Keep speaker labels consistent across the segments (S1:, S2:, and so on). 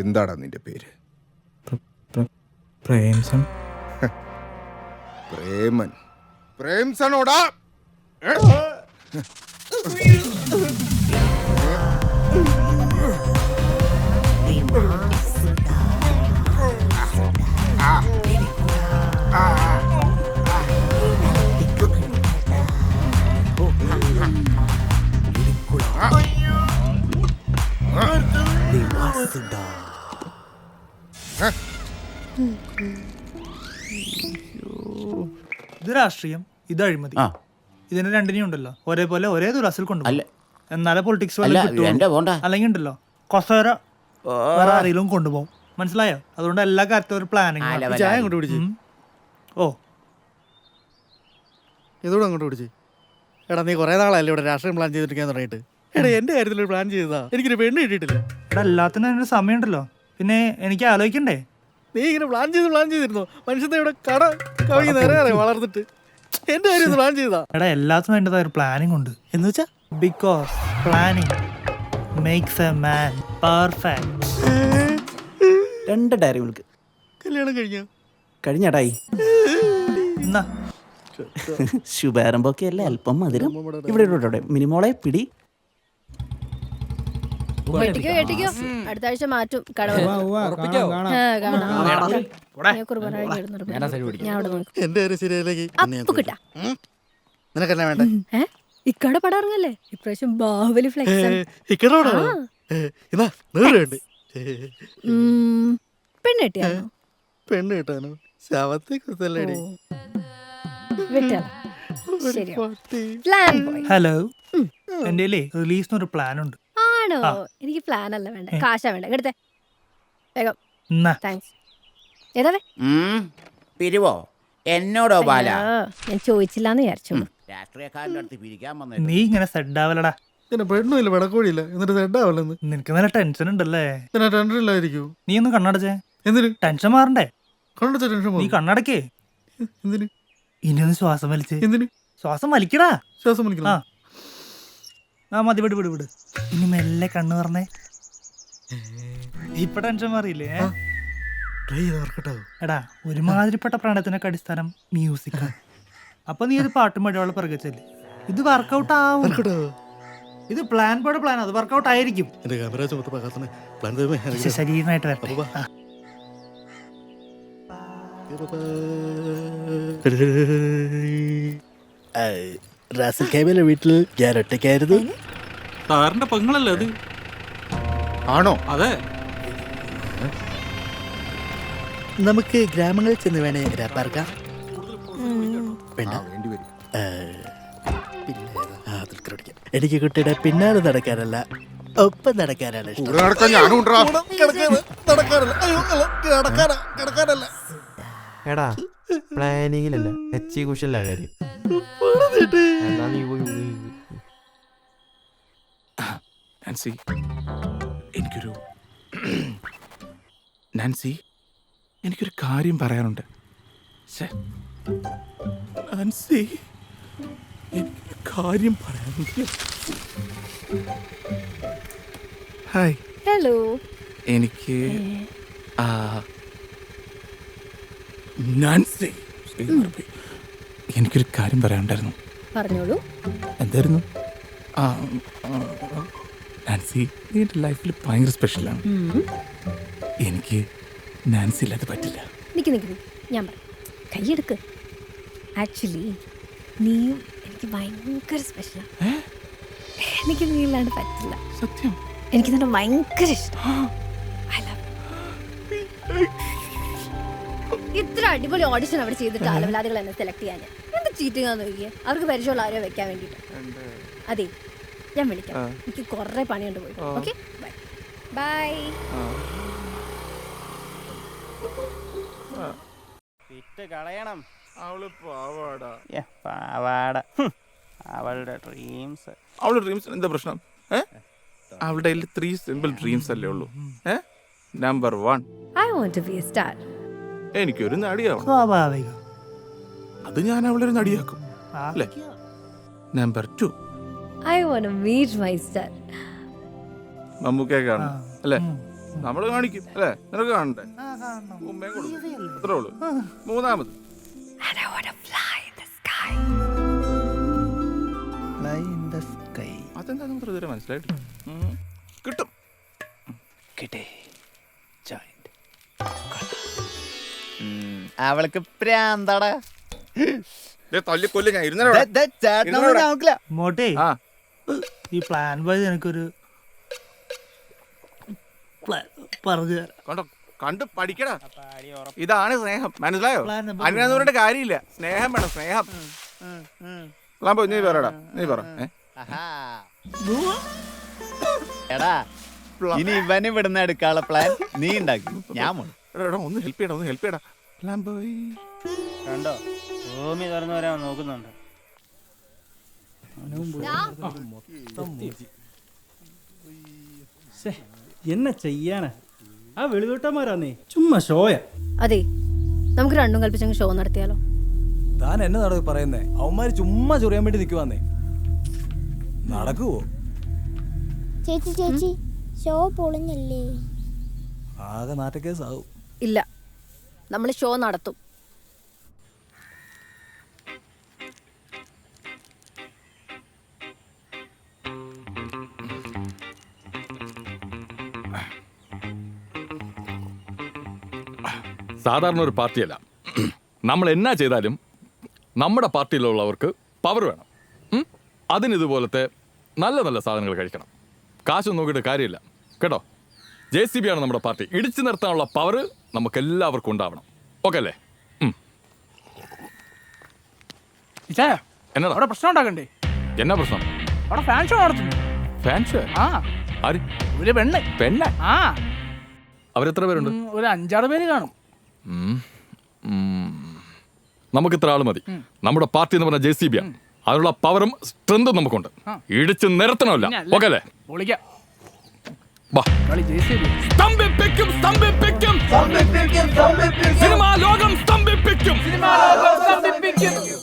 S1: എന്താടാ നിന്റെ പേര്?
S2: പ്രേംസൺ.
S1: പ്രേമൻ. പ്രേംസണോടാ? ഏ?
S2: ഇത് രാഷ്ട്രീയം ഇത് അഴിമതി.
S3: ആ.
S2: ഇതിന് രണ്ടിനെയും ഉണ്ടല്ലോ. ഒരേപോലെ ഒരേ ദുരാസിൽ
S3: അല്ല.
S2: കൊണ്ടുപോകും എന്നാലേ പൊളിറ്റിക്സ്
S3: അല്ല എന്റെ പോണ്ട.
S2: അല്ലെങ്കിൽ ഉണ്ടല്ലോ കൊസേര വേറെ ആരെങ്കിലും കൊണ്ടുപോകും. മനസ്സിലായോ? അതുകൊണ്ട് എല്ലാ കാര്യത്തിലും ഒരു പ്ലാനിങ്
S4: ചായ അങ്ങോട്ട് പിടിച്ച്
S2: ഓ.
S4: ഇതോടെ അങ്ങോട്ട് പിടിച്ച് എടാ നീ കുറേ നാളല്ലേ ഇവിടെ രാഷ്ട്രീയം പ്ലാൻ ചെയ്തിരിക്കാൻ തുടങ്ങിയിട്ട്. എടാ എന്റെ കാര്യത്തിൽ ഒരു പ്ലാൻ ചെയ്താ എനിക്കൊരു പെണ്ണ് കിട്ടിയിട്ടില്ല.
S2: എടാ എല്ലാത്തിനും അതിന് സമയമുണ്ടല്ലോ. പിന്നെ എനിക്ക് ആലോചിക്കണ്ടേ?
S4: നീ ഇങ്ങനെ പ്ലാൻ ചെയ്ത് പ്ലാൻ ചെയ്തിരുന്നു? മനുഷ്യത്തെ ഇവിടെ കട കവിഞ്ഞ് നേരെ വളർന്നിട്ട് എന്റെ കാര്യം പ്ലാൻ ചെയ്താ
S2: എടാ എല്ലാത്തിനും എന്റേതായ ഒരു പ്ലാനിങ് ഉണ്ട്.
S4: എന്ന് വെച്ചാ?
S2: Because planning makes a man perfect
S3: രണ്ട് ഡയറി മിൽക്ക്
S4: കല്യാണം കഴിഞ്ഞോ?
S3: കഴിഞ്ഞടായി
S2: എന്നാ?
S3: ശുഭാരംഭമൊക്കെ അല്ലേ? അല്പം മധുരം. ഇവിടെ ഇവിടെ, ഇവിടെ മിനിമോളെ പിടി.
S5: കെട്ടിക്കോ കെട്ടിക്കോ അടുത്ത ആഴ്ച മാറ്റും. കടവ.
S4: എന്റെ നിനക്കെന്നാ വേണ്ട?
S5: ഇക്കട പടം ഇറങ്ങല്ലേ? ഇപ്രാവശ്യം ബാഹുബലി ഫ്ലെക്സ്.
S4: ഇക്കടോടോ ഇതാ നേരുണ്ട്
S5: ഉം, പെണ്ണ് കെട്ടിയാണോ?
S4: പെണ്ണ് കിട്ടാനോ? ശവത്തെ കുത്തല്ലേടി
S2: ഹലോ എന്റെ റിലീസിന് ഒരു പ്ലാൻ ഉണ്ട്.
S5: ആണോ? എനിക്ക് പ്ലാൻ അല്ല വേണ്ട. കാശാ വേണ്ട. എടുത്തേ വേഗം.
S2: എന്നാ.
S5: താങ്ക്സ് ഏതാവേ
S3: ഉം, പിരിവോ? എന്നോടോ ബാല?
S5: ഞാൻ ചോദിച്ചില്ലാന്ന് വിചാരിച്ചു.
S3: രാഷ്ട്രീയക്കാരന്റെ അടുത്ത് പിരിക്കാൻ വന്നേ.
S2: നീ ഇങ്ങനെ സെഡ് ആവലടാ
S4: പിന്നെ പെണ്ണുമില്ല പെടക്കോടിയില്ല എന്നിട്ട് സെഡാവല്ലെന്ന്?
S2: നിനക്ക് നല്ല ടെൻഷൻ ഉണ്ടല്ലേ?
S4: പിന്നെ ഇല്ലായിരിക്കും
S2: നീ ഒന്ന് കണ്ണടച്ചേ.
S4: എന്തിന്?
S2: ടെൻഷൻ മാറണ്ടേ?
S4: കണ്ടിട്ട് ടെൻഷൻ
S2: നീ
S4: പോകും
S2: കണ്ണടക്കേ.
S4: എന്തിന്?
S2: ഇനി ഒന്ന് ശ്വാസം വലിച്ചേ.
S4: എന്തിന്?
S2: ശ്വാസം വലിക്കടാ.
S4: ശ്വാസം
S2: ആ.
S4: വലിക്കണം
S2: ആ മതി വിട് വിട് വിട്. ഇനി മെല്ലെ കണ്ണു പറഞ്ഞേ ഇപ്പൊ ടെൻഷൻ മാറിയില്ലേ?
S4: ട്രൈ ചെയ്ത് ഓർക്കട്ടോ.
S2: എടാ ഒരുമാതിരിപ്പെട്ട പ്രണയത്തിനൊക്കെ അടിസ്ഥാനം മ്യൂസിക് അപ്പൊ നീ ഒരു പാട്ടും പാടിയോളം പിറകച്ചല്ലേ ഇത് വർക്കൗട്ട് ആവും. ഇത് പ്ലാൻ പോലെ പ്ലാൻ അത് വർക്കൗട്ട് ആയിരിക്കും.
S4: എന്റെ ക്യാമറ ചുമത്ത് പകർത്തണേ. പ്ലാൻ ചെയ്തേ
S2: പക്ഷെ ശരീരമായിട്ട് വരട്ടെ. റാസൽ കേബിലെ വീട്ടിൽ ഞാൻ ഒറ്റയ്ക്കായിരുന്നു.
S6: താറിന്റെ പെങ്ങളല്ലേ അത്?
S1: ആണോ?
S6: അതെ.
S4: നമുക്ക് ഗ്രാമങ്ങളിൽ ചെന്ന് വേണേ രാപ്പാർക്കാം വേണ്ട എനിക്ക് കുട്ടിയുടെ പിന്നാലെ നടക്കാനല്ല ഒപ്പം നടക്കാനാണ് ഇഷ്ടം.
S1: എച്ച് നടക്കാൻ ഞാനും
S6: നാൻസി. എനിക്കൊരു നാൻസി എനിക്കൊരു കാര്യം പറയാനുണ്ട്. നാൻസി എനിക്കൊരു കാര്യം പറയാനുണ്ട്. ഹായ്.
S5: ഹലോ.
S6: എനിക്ക് നാൻസി. എനിക്കൊരു കാര്യം പറയാനുണ്ടായിരുന്നു.
S5: പറഞ്ഞോളൂ.
S6: എന്തായിരുന്നു? ആ, നാൻസി നീ എന്റെ ലൈഫിൽ ഭയങ്കര സ്പെഷ്യലാണ് എനിക്ക് നാൻസി ഇല്ലാതെ പറ്റില്ല.
S5: നിക്ക് നിക്ക്. ഞാൻ പറയാം. കൈയെടുക്ക്. ആക്ച്വലി നീയും എനിക്ക് ഭയങ്കര സ്പെഷ്യലാണ് എനിക്ക് നീ ഇല്ലാണ്ട് പറ്റില്ല.
S6: സത്യം?
S5: എനിക്ക് തന്നെ ഭയങ്കര ഇഷ്ടം. ഇത്ര അടിപൊളി ഓഡിഷൻ അവിടെ ചെയ്തിട്ട് അലവലാദികൾ എന്നെ സെലക്ട് ചെയ്യാൻ. എന്ത് ചീറ്റിംഗ് ആണെന്ന് നോക്കിയേ? അവർക്ക് പരിചയമുള്ള ആരോ വെക്കാൻ വേണ്ടിയിട്ട്. അതെ. ഞാൻ വിളിക്കാം. എനിക്ക് കുറേ പണിയുണ്ട് പോയി. ഓക്കെ? ബൈ. ബൈ.
S3: കളയണം.
S6: അവൾ പാവാടാ.
S3: പാവാട. അവളുടെ ഡ്രീംസ്
S6: അവളുടെ ഡ്രീംസ് എന്താ പ്രശ്നം? ഏ? അവളുടെ കയ്യിൽ ത്രീ സിമ്പിൾ ഡ്രീംസ് അല്ലേ ഉള്ളൂ. Number one
S5: I want to be a star
S6: എനിക്കൊരു നടിയാവണം.
S2: സ്വാഭാവികം.
S6: അത് ഞാൻ അവളൊരു ഒരു നടിയാക്കും അല്ലേ? Number two
S5: I want to meet my star
S6: മമ്മൂക്കെ കാണാം അല്ലേ. നമ്മൾ കാണിക്കും അല്ലേ? നിനക്ക് കാണണ്ടേ? ഉമ്മേ കൊടുക്കും അത്രേ ഉള്ളൂ. മൂന്നാമത്. അതെന്താ നമുക്ക് ഇതുവരെ മനസ്സിലായിട്ടില്ല? കിട്ടും. കിട്ടേ.
S7: അവൾക്ക് പ്രാന്താടാ.
S6: തല്ലിക്കൊല്ലും ഞാൻ. ഇരുന്നോട്ടെ
S7: ചേട്ടനൊന്നും
S2: മോട്ടെ
S6: ആ.
S2: ഈ പ്ലാൻ വഴി എനിക്കൊരു പറഞ്ഞു തരാം.
S6: കണ്ടോ? കണ്ട് പഠിക്കടാ. ഇതാണ് സ്നേഹം. മനസ്സിലായോ?
S2: Plan
S6: അതിനകത്ത് പറഞ്ഞിട്ട് കാര്യമില്ല. സ്നേഹം വേണം സ്നേഹം. ലാമ്പോ നീ പറയടാ നീ പറ?
S7: എടാ ഇനി ഇവന് ഇവിടുന്ന് എടുക്കാനുള്ള പ്ലാൻ നീ ഉണ്ടാക്കി. ഞാൻ
S6: എടാ, എടാ ഒന്ന് ഹെൽപ്പ് ചെയ്യടാ ഒന്ന് ഹെൽപ്പ് ചെയ്യടാ. ലാംബോയ്
S3: കണ്ടോ? ഭൂമി തുറന്നു വരാൻ നോക്കുന്നുണ്ട്.
S8: എന്നെ ചെയ്യാനാ? ആ വെളിവെട്ടന്മാരാന്നേ ചുമ്മാ ഷോയ.
S5: അതെ നമുക്ക് രണ്ടും കൽപ്പിച്ചങ്ങ് ഷോ നടത്തിയാലോ?
S8: താൻ എന്നെ നടക്ക് പറയുന്നേ അവന്മാര് ചുമ്മാ ചൊറിയാൻ വേണ്ടി നിൽക്കുവാന്നേ നടക്കുവോ?
S9: ചേച്ചി ചേച്ചി ഷോ പൊളിഞ്ഞല്ലേ?
S8: ആകെ നാറ്റക്കേസാവും.
S5: ഇല്ല നമ്മൾ ഷോ നടത്തും.
S10: സാധാരണ ഒരു പാർട്ടിയല്ല. നമ്മൾ എന്നാ ചെയ്താലും നമ്മുടെ പാർട്ടിയിലുള്ളവർക്ക് പവർ വേണം. അതിനിതുപോലത്തെ അതിന് ഇതുപോലത്തെ നല്ല നല്ല സാധനങ്ങൾ കഴിക്കണം. കാശൊന്നും നോക്കിയിട്ട് കാര്യമില്ല. കേട്ടോ? ജെ സി ബി ആണ് നമ്മുടെ പാർട്ടി. ഇടിച്ചു നിർത്താനുള്ള പവർ നമുക്ക് എല്ലാവർക്കും ഉണ്ടാവണം. ഓക്കെ അല്ലേ. എന്നതാ
S2: അവിടെ പ്രശ്നം ഉണ്ടാക്കണ്ടേ?
S10: എന്നാ പ്രശ്നം?
S2: അവിടെ ഫാൻ ഷോ നടത്തുന്നു
S10: ഫാൻസ്
S2: ആ.
S10: ആര്?
S2: ഒരു പെണ്ണ്.
S10: പെണ്ണ?
S2: ആ.
S10: അവരെത്ര പേരുണ്ട്?
S2: ഒരു അഞ്ചാറ് പേര് കാണും.
S10: നമുക്ക് ഇത്ര ആൾ മതി. നമ്മുടെ പാർട്ടി എന്ന് പറഞ്ഞ ജെ സി ബി ആണ് അതിനുള്ള പവറും സ്ട്രെങ്തും നമുക്കുണ്ട്. ഇടിച്ച് നിരത്തണമല്ല. ഓക്കെ അല്ലേ?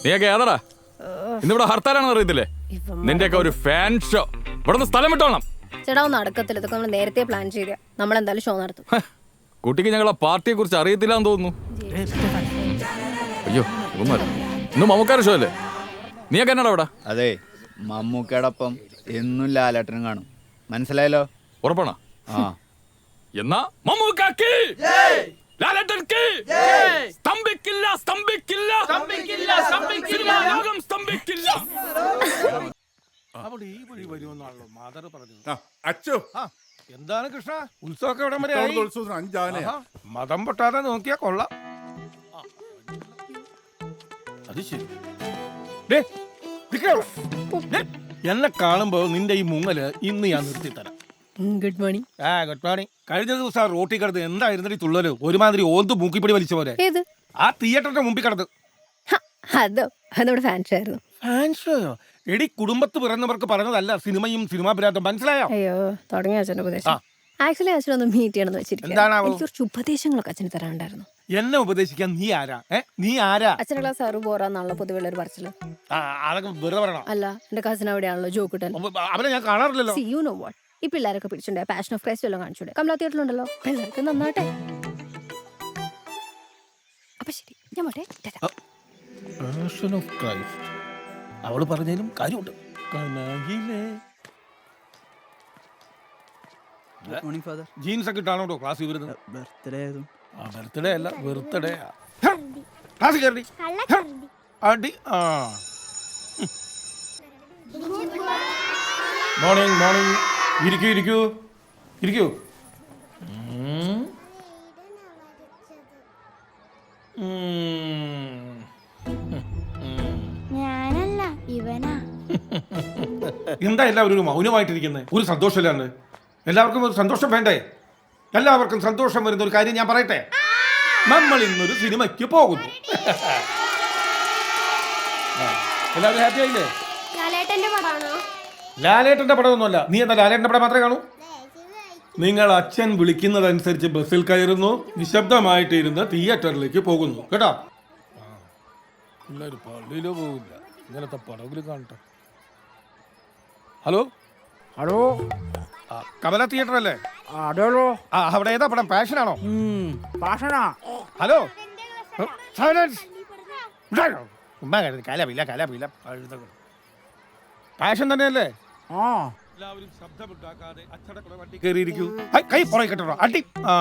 S10: നീയൊക്കെ ഏതാടാ? ഇന്നിവിടെ ഹർത്താലാണെന്ന് അറിയത്തില്ലേ? നിന്റെയൊക്കെ ഒരു ഫാൻ ഷോ. ഇവിടെ നിന്ന് സ്ഥലം വിട്ടോണം
S5: ചേട്ടാ ഒന്ന് നടക്കത്തില്ല. ഇതൊക്കെ നമ്മൾ നേരത്തെ പ്ലാൻ ചെയ്ത. നമ്മൾ എന്തായാലും ഷോ നടത്തും.
S10: കുട്ടിക്ക് ഞങ്ങളെ പാർട്ടിയെ കുറിച്ച് അറിയത്തില്ല എന്ന് തോന്നുന്നു. അയ്യോ ഇന്ന് മമ്മൂക്കാരെ ഷോ അല്ലേ? നീ ഒക്കെ എന്നാടാ അവിടെ?
S7: അതെ മമ്മൂക്കയോടൊപ്പം എന്നും ലാലേട്ടനും കാണും. മനസ്സിലായല്ലോ?
S10: ഉറപ്പാണോ?
S7: ആ.
S10: എന്നാ മമ്മൂക്കാക്കി! ലാലേട്ടൻക്ക്! സ്തംഭിക്കില്ല സ്തംഭിക്കില്ല! സിനിമാ ലോകം സ്തംഭിക്കില്ല!
S8: അവിടെ ഈ വഴി വരുമെന്നാണല്ലോ മാതർ പറഞ്ഞു
S1: ആ, അച്ചു.
S8: എന്താണ് കൃഷ്ണ? ഉത്സവമൊക്കെ എവിടം വരെ
S1: ആയി? ഉത്സവത്തിന് അഞ്ചാനെ
S8: മതം പൊട്ടാതെ നോക്കിയാ കൊള്ളാം. അത് ശരി. ദേ, നിക്ക് അവിടെ. ദേ, എന്നെ കാണുമ്പോ നിന്റെ ഈ മുങ്ങൽ ഇന്ന് ഞാൻ നിർത്തി തരാം
S5: ഗുഡ് മോർണിംഗ്
S8: ആ ഗുഡ് മോർണിംഗ് കഴിഞ്ഞ ദിവസം ആ റോട്ടിൽ കിടന്ന് എന്തായിരുന്നു ഈ തുള്ളൽ? ഒരുമാതിരി ഓന്ത് മൂക്കിപ്പിടി വലിച്ച പോലെ.
S5: ഏത്?
S8: ആ തിയേറ്ററിന്റെ മുമ്പിൽ കിടന്ന്.
S5: ഹ, അതോ അത് നമ്മുടെ ഫാൻ ആയിരുന്നു.
S8: ഫാൻഷോയോ എടി കുടുംബത്ത് പിറന്നവർക്ക് പറഞ്ഞതല്ല സിനിമയും സിനിമാ ഭ്രാന്തം മനസ്സിലായോ?
S5: അയ്യോ തുടങ്ങിയ അച്ഛന്റെ ഉപദേശം. ആക്ച്വലി അച്ഛനൊന്ന് മീറ്റ് ചെയ്യണമെന്ന് വെച്ചിരിക്കുക
S8: എന്താണാവോ?
S5: എനിക്ക് കുറച്ച് ഉപദേശങ്ങളൊക്കെ അച്ഛന് തരാനുണ്ടായിരുന്നു.
S8: എന്നെ ഉപദേശിക്കാൻ നീ ആരാ? ഏ നീ ആരാ?
S5: അച്ഛനുള്ള ക്ലാസ് അറിവ് പോറാന്നുള്ള പൊതുവെയുള്ള ഒരു പറച്ചിൽ.
S8: ആ, അതൊക്കെ വെറുതെ പറയണം?
S5: അല്ല എന്റെ കസിൻ അവിടെയാണല്ലോ ജോക്കുട്ടൻ.
S8: അപ്പൊ അവനെ ഞാൻ കാണാറില്ലല്ലോ.
S5: സി യു നോ വാട്ട് ഈ പിള്ളേരൊക്കെ പിടിച്ചിട്ടുണ്ട് പാഷൻ ഓഫ് ക്രൈസ്റ്റ് എല്ലാം കാണിച്ചൂടെ? കമല തിയേറ്ററിലുണ്ടല്ലോ പിള്ളേർക്ക് നന്നാട്ടെ. അപ്പൊ ശരി ഞാൻ പോട്ടെ ടാറ്റാ.
S8: Of Christ. അവൾ പറഞ്ഞതിലും കാര്യമുണ്ട്. കനകിലെ. ജീൻസ് ഒക്കെ ഇട്ടാണോ ക്ലാസ് വരുന്നത്?
S4: ബർത്ത്ഡേ
S8: ആ ബർത്ത്ഡേ അല്ല ബർത്ത്ഡേ ക്ലാസ് കയറി. അടി ആ. മോർണിംഗ് മോർണിംഗ് ഇരിക്കൂ ഇരിക്കൂ ഇരിക്കൂ. ഉം.
S9: ഇവനാ
S8: എന്താ എല്ലാവരും ഒരു മൗനമായിട്ടിരിക്കുന്നത് ഒരു സന്തോഷമില്ലാണ്ട് എല്ലാവർക്കും ഒരു സന്തോഷം വേണ്ടേ? എല്ലാവർക്കും സന്തോഷം വരുന്ന ഒരു കാര്യം ഞാൻ പറയട്ടെ? നമ്മൾ ഇന്നൊരു സിനിമയ്ക്ക് പോകുന്നു. എല്ലാവരും ഹാപ്പി ആയില്ലേ?
S9: ലാലേട്ടന്റെ
S8: പടമൊന്നുമല്ല. നീ എന്താ ലാലേട്ടന്റെ പടം മാത്രമേ കാണൂ? നിങ്ങൾ അച്ഛൻ വിളിക്കുന്നതനുസരിച്ച് ബസ്സിൽ കയറുന്നു നിശബ്ദമായിട്ടിരുന്ന് തിയേറ്ററിലേക്ക് പോകുന്നു. കേട്ടോ? പിള്ളേർ പള്ളിയിലോ പോകില്ല ഇങ്ങനത്തെ പടവിൽ കാണട്ടെ. ഹലോ? ഹലോ? കമല തിയേറ്റർ അല്ലേ.
S1: അതേളോ
S8: ആ അവിടെ ഏതാ പടം? പാഷനാണോ?
S1: ഭാഷണാ
S8: ഹലോ? ഉമ്മാ കരുതി കലപില്ല കലപില്ല പാഷൻ തന്നെയല്ലേ?
S1: ആ.
S8: എല്ലാവരും ശബ്ദമുണ്ടാക്കാതെ അച്ചടക്കട വണ്ടി കയറിയിരിക്കൂ. കൈ പുറകെ കെട്ടോ അടി. ആ.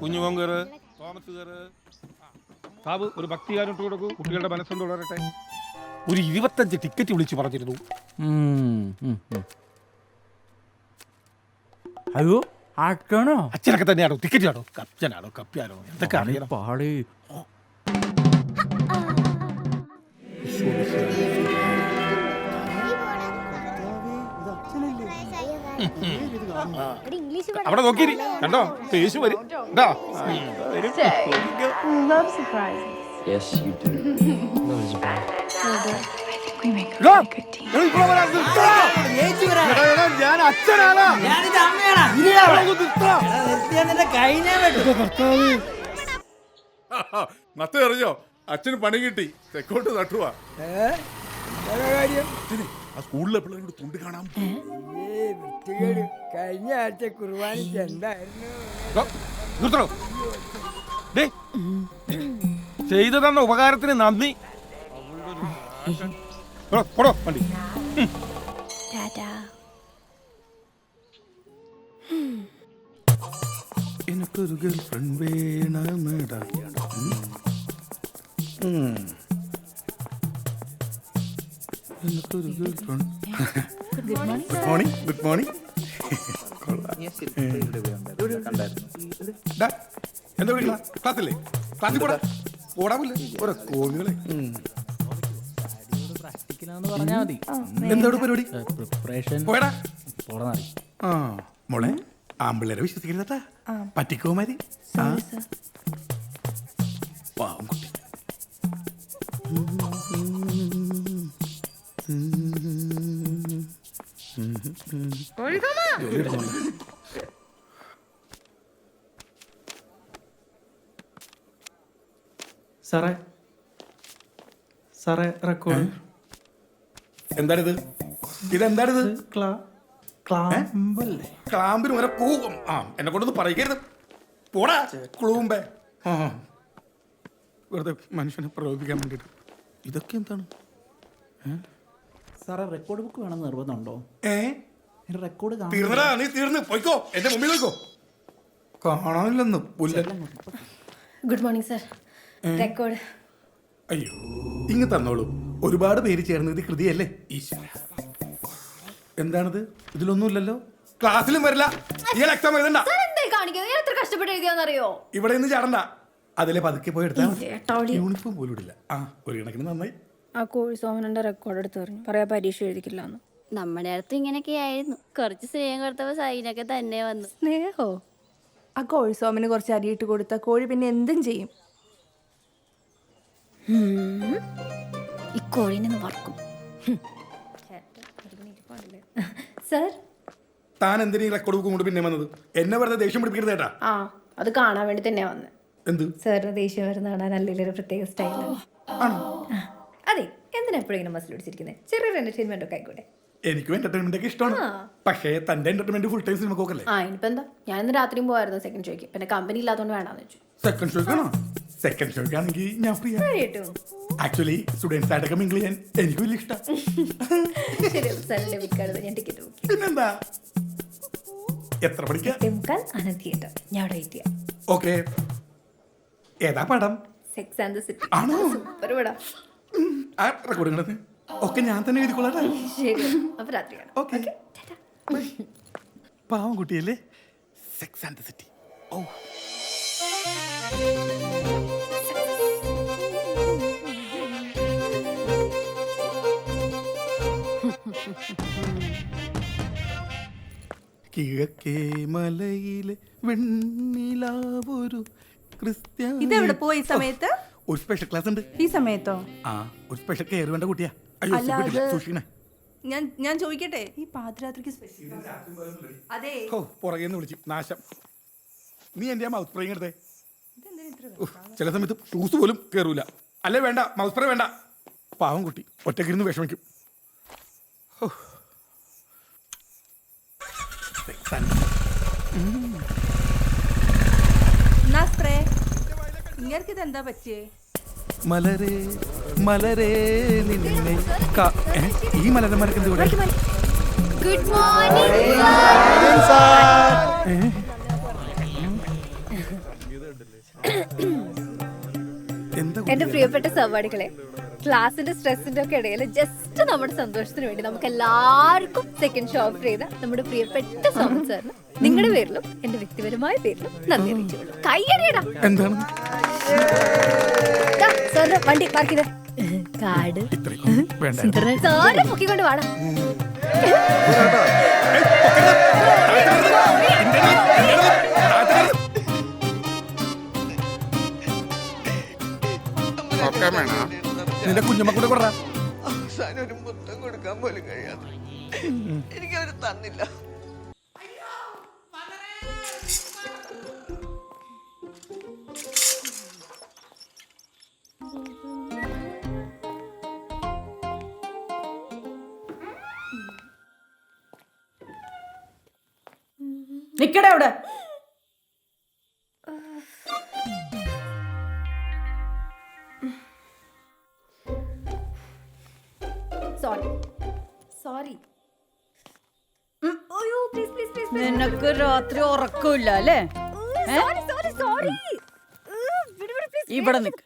S8: കുഞ്ഞുമോൻ കയറ് തോമസ് കയറ്. സാബ് ഒരു ഭക്തികാരം ഇട്ട് കൊടുക്കൂ. കുട്ടികളുടെ മനസ്സും തുടരട്ടെ ഒരു ഇരുപത്തഞ്ച് ടിക്കറ്റ് വിളിച്ചു പറഞ്ഞിരുന്നു.
S1: അയ്യോ ആക്കണോ?
S8: അച്ഛനൊക്കെ തന്നെയാണോ? ടിക്കറ്റ് ആണോ കപ്പനാണോ കപ്പിയാണോ എന്തൊക്കെ അറിയണം? അവിടെ നോക്കിയിരി. കണ്ടോ? പേശു വരും. കണ്ടോ ഇതാ, എടാ, ഇവിടെ വരാൻ നിർത്തടാ. എടാ, എടാ, ഞാൻ അച്ഛനാണ്
S1: നത്ത എറിഞ്ഞോ അച്ഛന് പണി കിട്ടി. തെക്കോട്ട് തട്ടുവാ ആ സ്കൂളിലെ പിള്ളേരോട് തുണ്ടി കാണാൻ
S2: കഴിഞ്ഞ ആഴ്ച കുർബാനയ്ക്ക് എന്തായിരുന്നു?
S8: ചെയ്തു തന്ന ഉപകാരത്തിന് നന്ദി. പോടോ, വണ്ടി.
S6: എനിക്കൊരു ഗേൾ ഫ്രണ്ട് വേണമെടാ എനിക്കൊരു girlfriend good morning good morning
S1: എന്താ വിളിക്കണ ക്ലാസ്സില്ലേ? ക്ലാസ്സിൽ പോടാ. പോടാമില്ല ഓരോ കോമികളെ
S6: എന്താണ് പരിപാടി?
S1: പോയടാ. ആ മോളെ ആമ്പിള്ളേരെ വിശ്വസിക്കരുതട്ടാ. പറ്റിക്കോ മാരി ആ. പാവം കുട്ടി.
S4: സാറേ സാറേ റെക്കോർഡ്.
S1: എന്താണിത്? ഇതെന്താണിത്?
S4: ക്ലാ ക്ലാമ്പല്ലേ?
S1: ക്ലാമ്പിന് വരെ പോകും. ആ എന്നെ കൊണ്ടൊന്ന് പറയരുത് പോടാ ക്ലൂമ്പേ. ആ വെറുതെ മനുഷ്യനെ പ്രലോഭിക്കാൻ വേണ്ടിയിട്ട് ഇതൊക്കെ എന്താണ്?
S4: സാറേ റെക്കോർഡ് ബുക്ക് വേണമെന്ന് നിർബന്ധമുണ്ടോ?
S1: ഏ?
S4: റെക്കോർഡ്
S1: തീർന്നടാ നീ തീർന്ന്. പോയിക്കോ. എന്റെ മുമ്പിൽ നോക്കോ കാണാനില്ലെന്ന്. പുല്ല.
S5: ഗുഡ് മോർണിംഗ് സർ റെക്കോർഡ്
S1: അയ്യോ ഇങ്ങ് തന്നോളൂ. ഒരുപാട് പേര് ചേർന്ന് ഇത് കൃതിയല്ലേ? ഈശ്വര. എന്താണിത്? ഇതിലൊന്നുമില്ലല്ലോ? ക്ലാസ്സിലും വരില്ല. ഇയാൾ എക്സാം എഴുതണ്ട.
S5: കാണിക്കുന്നത്? എത്ര കഷ്ടപ്പെട്ട് എഴുതിയാന്നറിയോ
S1: ഇവിടെ നിന്ന് ചാടണ്ട. അതിലെ പതുക്കെ പോയി എടുത്താൽ. യൂണിഫോം പോലും ഇടില്ല. ആ ഒരു കണക്കിന് നന്നായി.
S5: ആ കോഴ്സ് ഓമനന്റെ റെക്കോർഡ് എടുത്ത് പറഞ്ഞു. പറയാ പരീക്ഷ എഴുതിക്കില്ല എന്ന്
S9: നമ്മുടെ അടുത്ത് ഇങ്ങനെയൊക്കെ ആയിരുന്നു. കുറച്ച് സ്നേഹം കൊടുത്തപ്പോ സൈനൊക്കെ തന്നെ വന്നു.
S5: സ്നേഹോ?
S11: ആ കോഴി സോമന് കുറച്ച് അരിയിട്ട് കൊടുത്ത കോഴി പിന്നെ എന്തും ചെയ്യും.
S5: ഈ കോഴിനെ വറക്കും. സർ?
S1: താൻ എന്തിനീ റെക്കോർഡ് ബുക്ക് കൊണ്ട് പിന്നെ വന്നത്? എന്നെ വെറുതെ ദേഷ്യം പിടിപ്പിക്കരുത് ഏട്ടാ.
S5: ആ അത് കാണാൻ വേണ്ടി തന്നെ വന്നത്
S1: എന്ത്?
S5: സാറിന് ദേഷ്യം വരുന്ന കാണാൻ അല്ലെങ്കിൽ ഒരു പ്രത്യേക സ്റ്റൈലാണ് അതെ എന്തിനാ എപ്പോഴും ഇങ്ങനെ മസിൽ പിടിച്ചിരിക്കുന്നത് ചെറിയൊരു എന്റർടൈൻമെന്റ് ഒക്കെ ആയിക്കോട്ടെ.
S1: എനിക്കും എന്റർടൈൻമെന്റ് ഒക്കെ ഇഷ്ടമാണ്. പക്ഷേ തന്റെ എന്റർടൈൻമെന്റ് ഫുൾ ടൈം സിനിമ നോക്കല്ലേ?
S5: ആ ഇനിയിപ്പോ എന്താ? ഞാൻ ഇന്ന് രാത്രിയും പോയായിരുന്നു സെക്കൻഡ് ഷോയ്ക്ക് പിന്നെ കമ്പനി ഇല്ലാത്തതുകൊണ്ട് വേണ്ടാന്ന് വെച്ചു.
S1: സെക്കൻഡ് ഷോയ്ക്കാണോ സെക്കൻഡ് ഷോയ്ക്ക് ആണെങ്കിൽ ഞാൻ ഫ്രീ
S5: ആണ്.
S1: ആക്ച്വലി സ്റ്റുഡൻസ് ആയിട്ടൊക്കെ മിങ്കിൾ ചെയ്യാൻ എനിക്ക് വലിയ ഇഷ്ടം.
S5: ഞാൻ ടിക്കറ്റ്
S1: പിന്നെന്താ? എത്ര പഠിക്കാം?
S5: തിയേറ്റർ ഞാൻ അവിടെ വെയിറ്റ് ചെയ്യാം.
S1: ഓക്കെ ഏതാ പടം?
S5: സെക്സ് ആൻഡ് ദ സിറ്റി
S1: ആണോ?
S5: സൂപ്പർ പടം.
S1: ആ റെക്കോർഡിംഗ് കിടന്ന് ഒക്കെ ഞാൻ തന്നെ എഴുതി
S5: ശരി. അപ്പൊ രാത്രി കാണാം
S1: ഓക്കെ. പാവം കുട്ടിയല്ലേ? സെക്സ് ആൻഡ് സിറ്റി ഓ. കിഴക്കേ മലയിലെ വെണ്ണിലാവൊരു ക്രിസ്ത്യ
S11: ഇതെവിടെ പോയി ഈ സമയത്ത്?
S1: ഒരു സ്പെഷ്യൽ ക്ലാസ് ഉണ്ട്.
S11: ഈ സമയത്തോ?
S1: ആ ഒരു സ്പെഷ്യൽ കെയർ വേണ്ട കുട്ടിയാ. അയ്യോ
S11: അല്ല,
S1: സുഖിട്ടില്ല, സൂക്ഷിക്കണേ
S11: ഞാൻ ഞാൻ ചോദിക്കട്ടെ? ഈ പാതിരാത്രിക്ക് സ്പെഷ്യൽ അതെ.
S1: ഓ പുറകേന്ന് വിളിച്ചു. നാശം. നീ എന്റെ മൗത്ത് സ്പ്രേ എടുത്തേ? ഉഫ്, ചില സമയത്ത് ഷൂസ് പോലും കേറൂല. അല്ലേ വേണ്ട. മൗത്ത് സ്പ്രേ വേണ്ട. പാവം കുട്ടി. ഒറ്റക്കിരുന്ന് വിഷമിക്കും. ഹോ.
S11: എന്നാ സ്പ്രേ ഇങ്ങനെ ഇതെന്താ പറ്റിയേ?
S1: മലരേ മലരേ നിന്നെ ഈ മലരന്മാർക്ക് എന്ത് കൂടെ
S5: ഗുഡ് മോർണിംഗ് എന്റെ പ്രിയപ്പെട്ട സഹപാഠികളെ ക്ലാസിന്റെ സ്ട്രെസ്സിന്റെ ഒക്കെ ഇടയിൽ ജസ്റ്റ് നമ്മുടെ സന്തോഷത്തിന് വേണ്ടി നമുക്ക് എല്ലാവർക്കും സെക്കൻഡ് ഷോ ഓഫർ ചെയ്ത നമ്മുടെ പ്രിയപ്പെട്ട സോമൻ സാറിന് നിങ്ങളുടെ പേരിലും എന്റെ വ്യക്തിപരമായ പേരിലും നന്ദി അറിയിച്ചോളൂ കൈയടിയടാ.
S1: എന്താണ്?
S5: സാറിന് വണ്ടി പാർക്ക് ചെയ്ത്. കാട്. സാറിനെ പൊക്കിക്കൊണ്ട് വാടാ.
S1: ഒക്കെ വേണോ? നിന്റെ കുഞ്ഞമ്മ കൂടെ കൊറ
S12: അവസാനം ഒരു മുത്തം കൊടുക്കാൻ പോലും കഴിയാതെ. എനിക്കവര് തന്നില്ല.
S11: നിക്കടെ അവിടെ.
S5: സോറി സോറി
S11: നിനക്ക് രാത്രി ഉറക്കമില്ല അല്ലേ? ഇവിടെ നിക്ക്.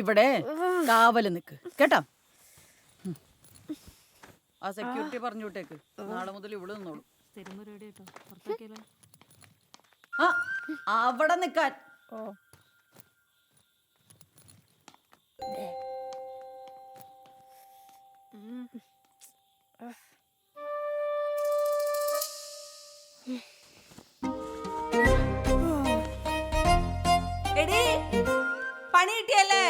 S11: ഇവിടെ കാവൽ നിക്ക്. കേട്ടാ? ആ സെക്യൂരിറ്റി പറഞ്ഞു വിട്ടേക്ക് നാളെ മുതൽ ഇവിടെ നിന്നോളൂ. ആ അവിടെ നിക്കാൻ എടീ പണി കിട്ടിയല്ലേ?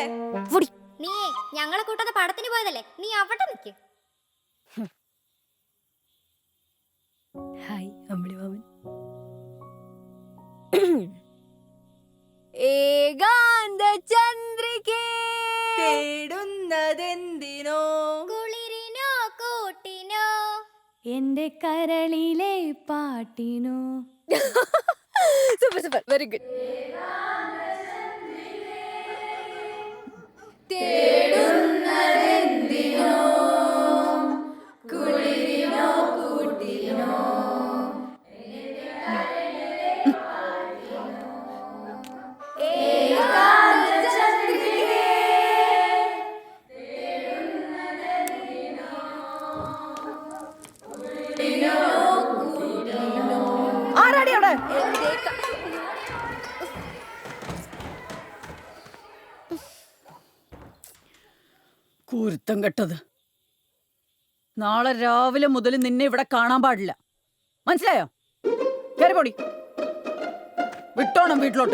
S5: നീ ഞങ്ങളെ കൂട്ടത്തെ പടത്തിന് പോയതല്ലേ? നീ അവിടെ നിൽക്ക് ഹായ് അമ്പിളി അമ്പിളിമാമൻ ഏകാന്ത ചന്ദ്രികേ
S11: തേടുന്നതെന്തിനോ.
S5: കുളിരിനോ കൂട്ടിനോ. എന്റെ കരളിലെ പാട്ടിനോ. സൂപ്പർ സൂപ്പർ വെരി ഗുഡ് തേടുന്നതെന്തിനോ.
S11: കുരുത്തം കെട്ടത്. നാളെ രാവിലെ മുതൽ നിന്നെ ഇവിടെ കാണാൻ പാടില്ല. മനസ്സിലായോ? കയറി പൊടി. വിട്ടോണം വീട്ടിലോട്ട്.